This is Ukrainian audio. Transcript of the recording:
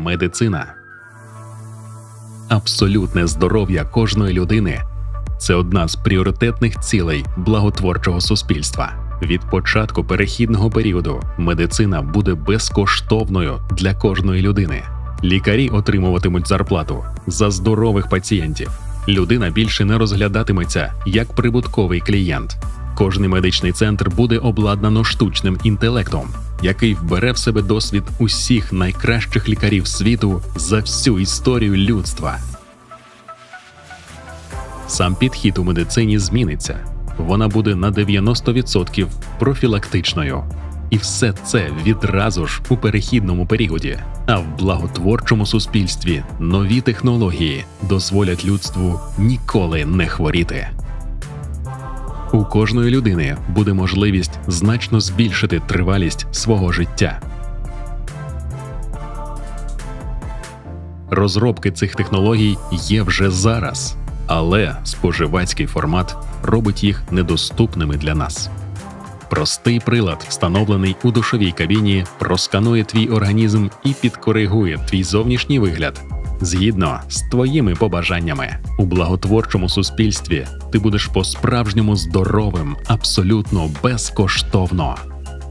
медицина. Абсолютне здоров'я кожної людини це одна з пріоритетних цілей благотворчого суспільства. Від початку перехідного періоду медицина буде безкоштовною для кожної людини. Лікарі отримуватимуть зарплату за здорових пацієнтів. Людина більше не розглядатиметься як прибутковий клієнт. Кожний медичний центр буде обладнано штучним інтелектом, який вбере в себе досвід усіх найкращих лікарів світу за всю історію людства. Сам підхід у медицині зміниться. Вона буде на 90% профілактичною. І все це відразу ж у перехідному періоді. А в благотворчому суспільстві нові технології дозволять людству ніколи не хворіти. У кожної людини буде можливість значно збільшити тривалість свого життя. Розробки цих технологій є вже зараз, але споживацький формат робить їх недоступними для нас. Простий прилад, встановлений у душовій кабіні, просканує твій організм і підкоригує твій зовнішній вигляд згідно з твоїми побажаннями. У благотворчому суспільстві ти будеш по-справжньому здоровим абсолютно безкоштовно.